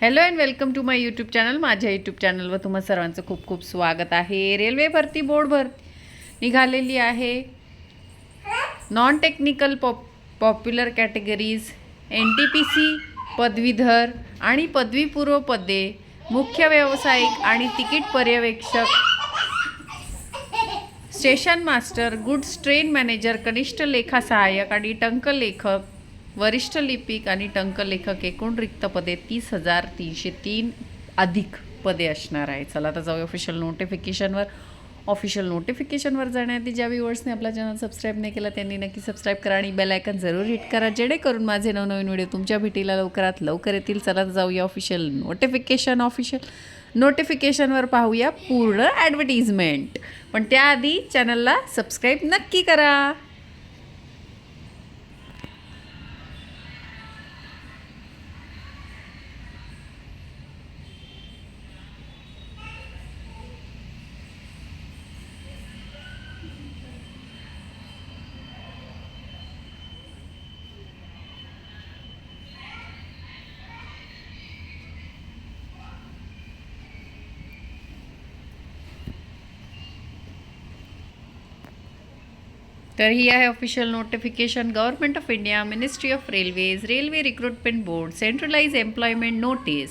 Hello and welcome to my YouTube channel माझ्या YouTube चॅनलवर तुम्हा सर्वांचं खूप खूप स्वागत आहे. रेल्वे भरती बोर्ड भरती. निघालेली आहे. Non technical pop popular categories N T P C पदवीधर आणि पदवीपूर्व पदे मुख्य व्यावसायिक आणि तिकीट पर्यवेक्षक station master goods train manager कनिष्ठ लेखा सहाय्यक आणि टंक लेखक वरिष्ठ लिपिक आणि टंक लेखक एकूण रिक्त पदे तीस हजार तीनशे तीन अधिक पदे असणार आहे चला आता जाऊ ऑफिशियल नोटिफिकेशनवर ऑफिशियल नोटिफिकेशनवर जाण्याआधी ज्या व्ह्युअर्सने आपला चॅनल सबस्क्राईब नाही केला त्यांनी नक्की सबस्क्राईब करा आणि बेल आयकन जरूर हिट करा. जेणेकरून माझे नवनवीन व्हिडिओ तुमच्या भेटीला लवकरात लवकर येतील. चला तर जाऊया ऑफिशियल नोटिफिकेशन ऑफिशियल नोटिफिकेशनवर पाहूया पूर्ण ॲडव्हर्टिजमेंट पण त्याआधी चॅनलला सबस्क्राईब नक्की करा. तर ही आहे official notification government of India ministry of railways railway recruitment board centralize employment notice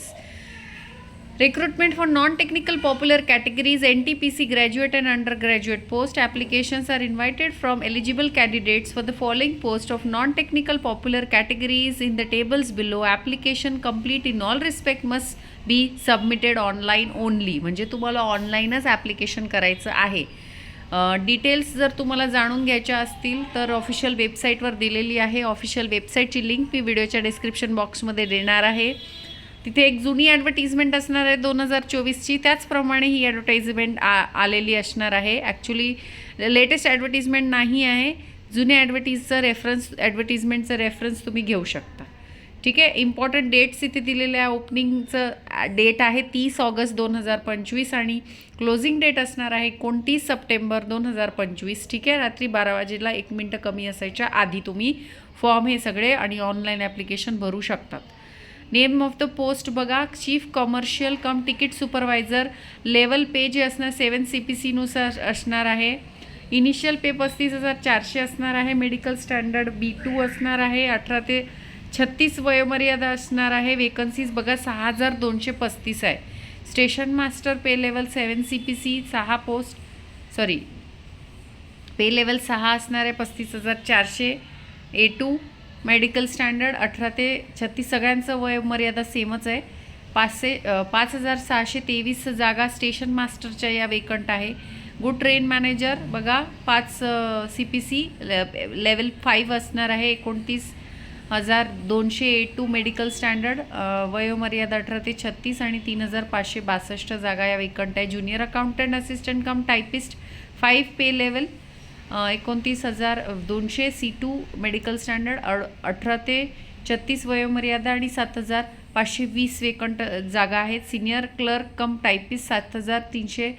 recruitment for non technical popular categories N T P C graduate and undergraduate post applications are invited from eligible candidates for the following post of non technical popular categories in the tables below application complete in all respect must be submitted online only म्हणजे तुम्हाला ऑनलाईनच application करायचं आहे. Details जर तुम्हाला जाणून घ्यायच्या असतील तर ऑफिशियल वेबसाईटवर दिलेली आहे. ऑफिशियल वेबसाईटची लिंक मी व्हिडिओच्या डिस्क्रिप्शन बॉक्समध्ये देणार आहे. तिथे एक जुनी ॲडव्हर्टिजमेंट असणार आहे दोन हजार चोवीसची. त्याचप्रमाणे ही ॲडव्हर्टाइजमेंट आ आलेली असणार आहे. ॲक्च्युली लेटेस्ट ॲडव्हर्टिजमेंट नाही आहे. जुन्या ॲडव्हर्टीजचं रेफरन्स ॲडव्हर्टिजमेंटचं रेफरन्स तुम्ही घेऊ शकता. ठीक आहे? इम्पॉर्टंट डेट्स इथे दिलेल्या आहे ओपनिंगचं डेट आहे तीस ऑगस्ट दोन हजार पंचवीस आणि क्लोजिंग डेट असणार आहे एकोणतीस सप्टेंबर दोन हजार पंचवीस. ठीक आहे? रात्री बारा वाजेला एक मिनटं कमी असायच्या आधी तुम्ही फॉर्म हे सगळे आणि ऑनलाईन ॲप्लिकेशन भरू शकतात. नेम ऑफ द पोस्ट बघा. Chief commercial cum ticket supervisor level pay जे असणार सेवन सी पी सीनुसार असणार आहे. इनिशियल पे पस्तीस हजार चारशे असणार आहे. मेडिकल स्टँडर्ड बी टू असणार आहे. अठरा ते छत्तीस वयोमर्यादा असणार आहे. वेकन्सीज बघा सहा हजार दोनशे पस्तीस आहे. Station master pay level seven C P C सहा पोस्ट सॉरी पे लेवल सहा असणार आहे पस्तीस हजार चारशे. ए टू मेडिकल स्टँडर्ड अठरा ते छत्तीस सगळ्यांचं वयोमर्यादा सेमच आहे. पाचशे पाच हजार सहाशे तेवीस जागा स्टेशन मास्टरच्या या वेकंट आहे. गुड ट्रेन मॅनेजर बघा पाच C P C level five असणार आहे एकोणतीस. हजार दोनशे ए टू मेडिकल स्टँडर्ड वयोमर्यादा अठरा ते छत्तीस आणि तीन हजार पाचशे बासष्ट जागा या वेकंट आहे. Junior accountant assistant cum typist five pay level एकोणतीस हजार दोनशे सी टू मेडिकल स्टँडर्ड अड अठरा ते छत्तीस वयोमर्यादा आणि सात हजार पाचशे वीस वेकंट जागा आहेत. सिनियर क्लर्क कम टायपिस्ट सात हजार तीनशे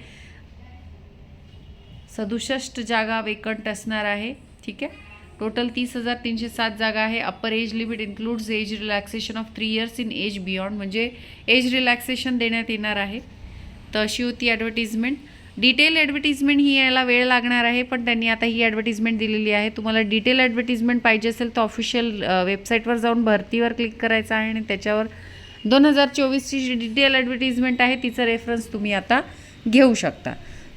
सदुसष्ट जागा वेकंट असणार आहे. ठीक आहे? टोटल तीस हजार तीनशे सात जागा आहे. Upper age limit includes age relaxation of three years in age beyond म्हणजे एज रिलॅक्सेशन देण्यात येणार आहे. तर अशी होती ॲडव्हर्टिजमेंट डिटेल ॲडव्हर्टिजमेंट ही यायला वेळ लागणार आहे पण त्यांनी आता ही ॲडव्हर्टिजमेंट दिलेली आहे. तुम्हाला डिटेल ॲडव्हर्टिजमेंट पाहिजे असेल तर ऑफिशियल वेबसाईटवर जाऊन भरतीवर क्लिक करायचं आहे आणि त्याच्यावर दोन हजार चोवीसची जी डिटेल ॲडव्हर्टिजमेंट आहे तिचा रेफरन्स तुम्ही आता घेऊ शकता.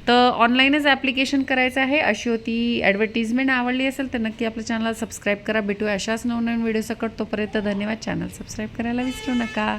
तर ऑनलाईनच ॲप्लिकेशन करायचं आहे. अशी होती ॲडव्हर्टिजमेंट आवडली असेल तर नक्की आपल्या चॅनलला सबस्क्राईब करा. भेटूया अशाच नवनवीन व्हिडिओ सकट. तोपर्यंत धन्यवाद. चॅनल सबस्क्राईब करायला विसरू नका.